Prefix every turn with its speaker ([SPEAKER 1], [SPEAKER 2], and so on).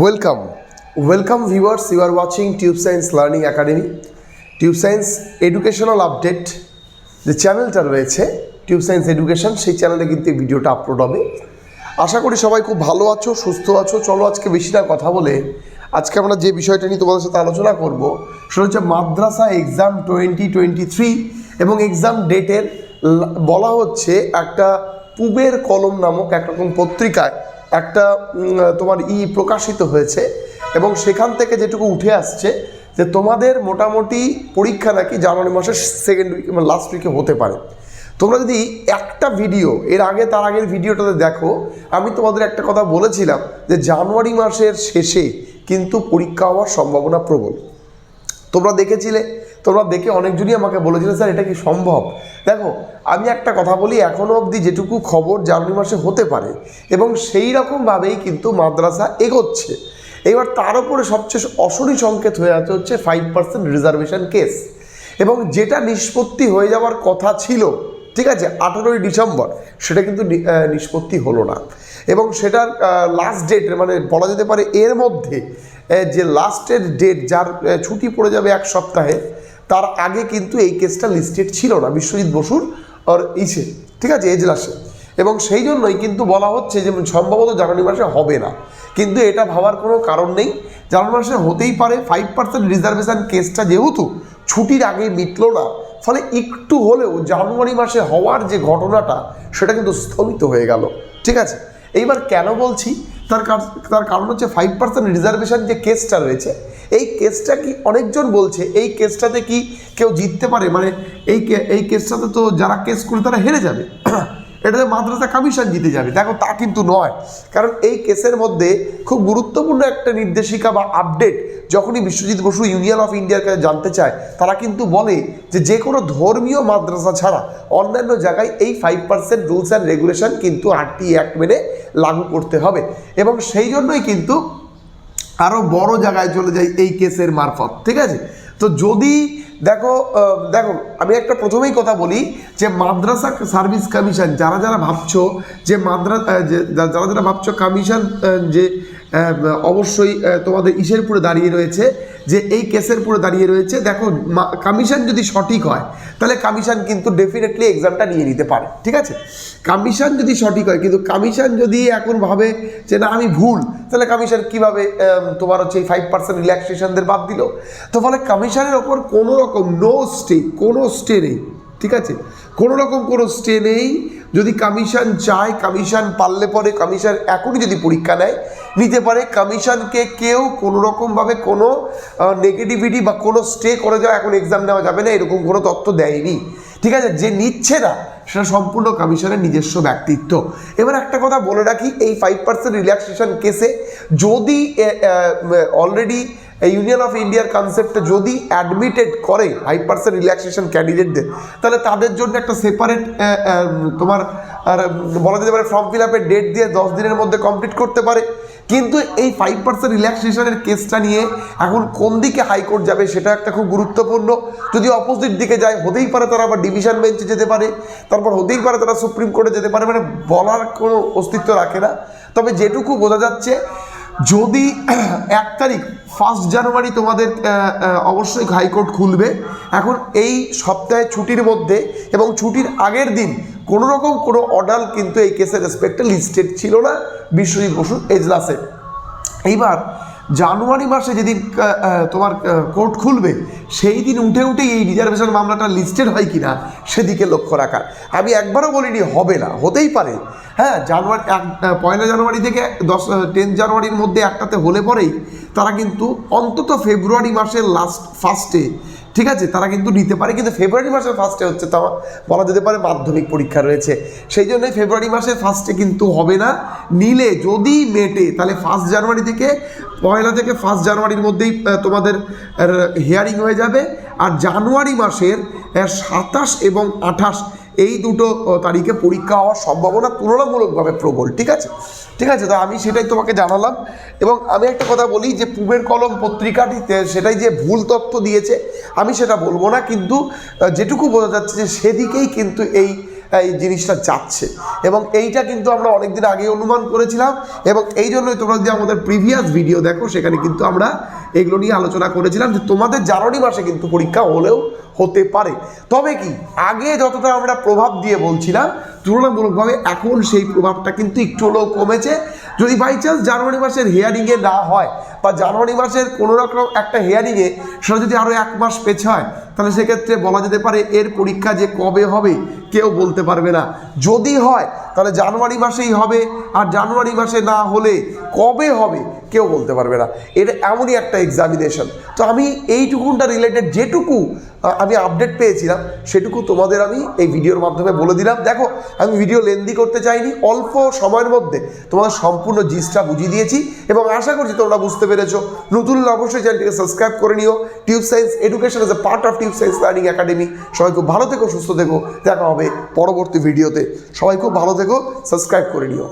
[SPEAKER 1] Welcome welcome viewers you are watching tube science learning academy tube science educational update যে চ্যানেলটা রয়েছে tube science education সেই চ্যানেলে কিন্তু এই ভিডিওটা আপলোড হবে। আশা করি সবাই খুব ভালো আছো, সুস্থ আছো। চলো আজকে বেশি না কথা বলে, আজকে আমরা যে বিষয়টা নিয়ে তোমাদের সাথে আলোচনা করব, সেটা হচ্ছে madrasa exam twenty twenty three এবং এক্সাম ডেটের বলা হচ্ছে একটা পুবের কলম নামক একরকম পত্রিকায় একটা তোমার ই প্রকাশিত হয়েছে এবং সেখান থেকে যেটুকু উঠে আসছে যে তোমাদের মোটামুটি পরীক্ষা নাকি জানুয়ারি মাসের সেকেন্ড উইক লাস্ট উইকে হতে পারে। তোমরা যদি একটা ভিডিও এর আগে তার আগের ভিডিওটাতে দেখো, আমি তোমাদের একটা কথা বলেছিলাম যে জানুয়ারি মাসের শেষে কিন্তু পরীক্ষা হওয়ার সম্ভাবনা প্রবল। তোমরা দেখেছিলে তোমরা দেখে অনেকজনই আমাকে বলেছিলে, স্যার, এটা কি সম্ভব? দেখো, আমি একটা কথা বলি এখনও অবধি যেটুকু খবর জানুয়ারি মাসে হতে পারে, এবং সেই রকমভাবেই কিন্তু মাদ্রাসা এগোচ্ছে। এবার তার উপরে সবচেয়ে অশনি সংকেত হয়ে আছে হচ্ছে ফাইভ পার্সেন্ট রিজার্ভেশন কেস এবং যেটা নিষ্পত্তি হয়ে যাওয়ার কথা ছিল, ঠিক আছে, আঠেরোই ডিসেম্বর, সেটা কিন্তু নিষ্পত্তি হলো না। এবং সেটার লাস্ট ডেট মানে বলা যেতে পারে এর মধ্যে যে লাস্টের ডেট যার ছুটি পড়ে যাবে এক সপ্তাহে তার আগে কিন্তু এই কেসটা লিস্টেড ছিল না, বিশ্বজিৎ বসুর আর ইসে, ঠিক আছে, এজলাসে। এবং সেই জন্যই কিন্তু বলা হচ্ছে যে সম্ভবত জানুয়ারি মাসে হবে না। কিন্তু এটা ভাবার কোনো কারণ নেই। জানুয়ারি মাসে হতেই পারে ফাইভ পার্সেন্ট রিজার্ভেশন কেসটা যেহেতু ছুটির আগে মিটলো না, ফলে একটু হলেও জানুয়ারি মাসে হওয়ার যে ঘটনাটা, সেটা কিন্তু স্থগিত হয়ে গেল, ঠিক আছে? এইবার কেন বলছি? তার তার কারণ হচ্ছে ফাইভ পার্সেন্ট রিজার্ভেশন যে কেসটা রয়েছে, এই কেসটা কি অনেকজন বলছে, এই কেসটাতে কি কেউ জিততে পারে? মানে এই এই কেসটাতে তো যারা কেস করে তারা হেরে যাবে। এটাতে মাদ্রাসা কমিশন জিতে যাবে। দেখো তা কিন্তু নয়। কারণ এই কেসের মধ্যে খুব গুরুত্বপূর্ণ একটা নির্দেশিকা বা আপডেট যখনই বিশ্বজিৎ বসু ইউনিয়ন অফ ইন্ডিয়ার কাছে জানতে চায়, তারা কিন্তু বলে যে যে কোনো ধর্মীয় মাদ্রাসা ছাড়া অন্যান্য জায়গায় এই five percent rules and regulation কিন্তু আরটি অ্যাক্ট মেনে লাগু করতে হবে। এবং সেই জন্যই কিন্তু আরও বড় জায়গায় চলে যায় এই কেসের মারফত। ঠিক আছে? তো যদি দেখো দেখো, আমি একটা প্রথমেই কথা বলি যে মাদ্রাসা সার্ভিস কমিশন যারা যারা ভাবছ যে মাদ্রাসা যারা যারা ভাবছ কমিশন যে অবশ্যই তোমাদের ইসের পুরে দাঁড়িয়ে রয়েছে, যে এই কেসের পুরে দাঁড়িয়ে রয়েছে। দেখো কমিশন যদি সঠিক হয়, তাহলে কমিশন কিন্তু ডেফিনেটলি এক্সামটা নিয়ে নিতে পারে, ঠিক আছে? কমিশন যদি সঠিক হয়, কিন্তু কমিশন যদি এখন ভাবে যে না, আমি ভুল, তাহলে কমিশন কীভাবে তোমার হচ্ছে এই ফাইভ পার্সেন্ট রিল্যাক্সেশনদের বাদ দিল? তো ফলে কমিশনের ওপর কোনো রকম নো স্টে কোনো স্টে নেই, ঠিক আছে? কোনো রকম কোনো স্টে নেই। যদি কমিশন চায় কমিশন পারলে পরে কমিশন এখনই যদি পরীক্ষা নেয় নিতে পারে। কমিশনকে কেউ কোনো রকমভাবে কোনো নেগেটিভিটি বা কোনো স্টে করে যাওয়া এখন এক্সাম নেওয়া যাবে না, এরকম কোনো তথ্য দেয়নি। ঠিক আছে? যে নিচ্ছে না, সেটা সম্পূর্ণ কমিশনের নিজস্ব ব্যক্তিত্ব। এবার একটা কথা বলে রাখি, এই ফাইভ পার্সেন্ট রিল্যাক্সেশন কেসে যদি অলরেডি ইউনিয়ন অফ ইন্ডিয়ার কনসেপ্টে যদি অ্যাডমিটেড করে ফাইভ পার্সেন্ট রিল্যাক্সেশন ক্যান্ডিডেটদের তাহলে তাদের জন্য একটা সেপারেট তোমার আর বলা যেতে পারে ফর্ম ফিল আপের ডেট দিয়ে দশ দিনের মধ্যে কমপ্লিট করতে পারে। কিন্তু এই ফাইভ পার্সেন্ট রিল্যাক্সেশনের কেসটা নিয়ে এখন কোন দিকে হাইকোর্ট যাবে সেটা একটা খুব গুরুত্বপূর্ণ। যদি অপোজিট দিকে যায়, হতেই পারে তারা আবার ডিভিশন বেঞ্চে যেতে পারে। তারপর হতেই পারে তারা সুপ্রিম কোর্টে যেতে পারে। মানে বলার কোনো অস্তিত্ব রাখে না। তবে যেটুকু বোঝা যাচ্ছে যদি এক তারিখ ফার্স্ট জানুয়ারি তোমাদের অবশ্যই হাইকোর্ট খুলবে। এখন এই সপ্তাহে ছুটির মধ্যে এবং ছুটির আগের দিন কোনো রকম কোনো অর্ডার কিন্তু এই কেসের রেসপেক্টে লিস্টেড ছিল না। বিশ্বজিৎ বসু এজলাসে। এইবার জানুয়ারি মাসে যেদিন তোমার কোর্ট খুলবে, সেই দিন উঠে উঠে এই রিজার্ভেশন মামলাটা লিস্টেড হয় কি না সেদিকে লক্ষ্য রাখার। আমি একবারও বলিনি, হবে না, হতেই পারে। হ্যাঁ জানুয়ারি পয়লা জানুয়ারি থেকে দশ টেন জানুয়ারির মধ্যে একটাতে হলে পরেই তারা কিন্তু অন্তত ফেব্রুয়ারি মাসের লাস্ট ফার্স্টে ঠিক আছে? তারা কিন্তু নিতে পারে, কিন্তু ফেব্রুয়ারি মাসের ফার্স্টে হচ্ছে তা বলা যেতে পারে মাধ্যমিক পরীক্ষা রয়েছে। সেই জন্য ফেব্রুয়ারি মাসের ফার্স্টে কিন্তু হবে না। নিলে যদি মেটে, তাহলে ফার্স্ট জানুয়ারি থেকে, পয়লা থেকে ফার্স্ট জানুয়ারির মধ্যেই তোমাদের হিয়ারিং হয়ে যাবে। আর জানুয়ারি মাসের সাতাশ এবং আঠাশ এই দুটো তারিখে পরীক্ষা হওয়ার সম্ভাবনা তুলনামূলকভাবে প্রবল, ঠিক আছে? ঠিক আছে, তো আমি সেটাই তোমাকে জানালাম। এবং আমি একটা কথা বলি যে, পুবের কলম পত্রিকাটিতে সেটাই যে ভুল তথ্য দিয়েছে, আমি সেটা বলব না, কিন্তু যেটুকু বোঝা যাচ্ছে যে সেদিকেই কিন্তু এই এই জিনিসটা যাচ্ছে। এবং এইটা কিন্তু আমরা অনেকদিন আগে অনুমান করেছিলাম এবং এই জন্যই তোমরা যদি আমাদের প্রিভিয়াস ভিডিও দেখো, সেখানে কিন্তু আমরা এগুলো নিয়ে আলোচনা করেছিলাম যে তোমাদের জানুয়ারি মাসে কিন্তু পরীক্ষা হলেও হতে পারে। তবে কি, আগে যতটা আমরা প্রভাব দিয়ে বলছিলাম, তুলনামূলকভাবে এখন সেই প্রভাবটা কিন্তু একটু হলেও কমেছে। যদি বাই চান্স জানুয়ারি মাসের হিয়ারিংয়ে না হয় বা জানুয়ারি মাসের কোনো রকম একটা হিয়ারিংয়ে সেটা যদি আরও এক মাস পেছ হয় তাহলে সেক্ষেত্রে বলা যেতে পারে এর পরীক্ষা যে কবে হবে, কেউ বলতে পারবে না। যদি হয়, তাহলে জানুয়ারি মাসেই হবে, আর জানুয়ারি মাসে না হলে কবে হবে, কেউ বলতে পারবে না। এটা এমনই একটা এক্সামিনেশন তো আমি এইটুকুনটা রিলেটেড যেটুকু আমি আপডেট পেয়েছিলাম, সেটুকু তোমাদের আমি এই ভিডিওর মাধ্যমে বলে দিলাম। দেখো, আমি ভিডিও লেন্দি করতে চাইনি, অল্প সময়ের মধ্যে তোমাদের সম্পূর্ণ জিনিসটা বুঝিয়ে দিয়েছি, এবং আশা করছি তোমরা বুঝতে পেরেছ। নতুন অবশ্যই চ্যানেলটিকে সাবস্ক্রাইব করে নিও। Tube science education as a part of science learning academy সবাই খুব ভালো থেকো, সুস্থ থেকো। দেখা হবে পরবর্তী ভিডিওতে সবাই খুব ভালো থেকো সাবস্ক্রাইব করে নিও।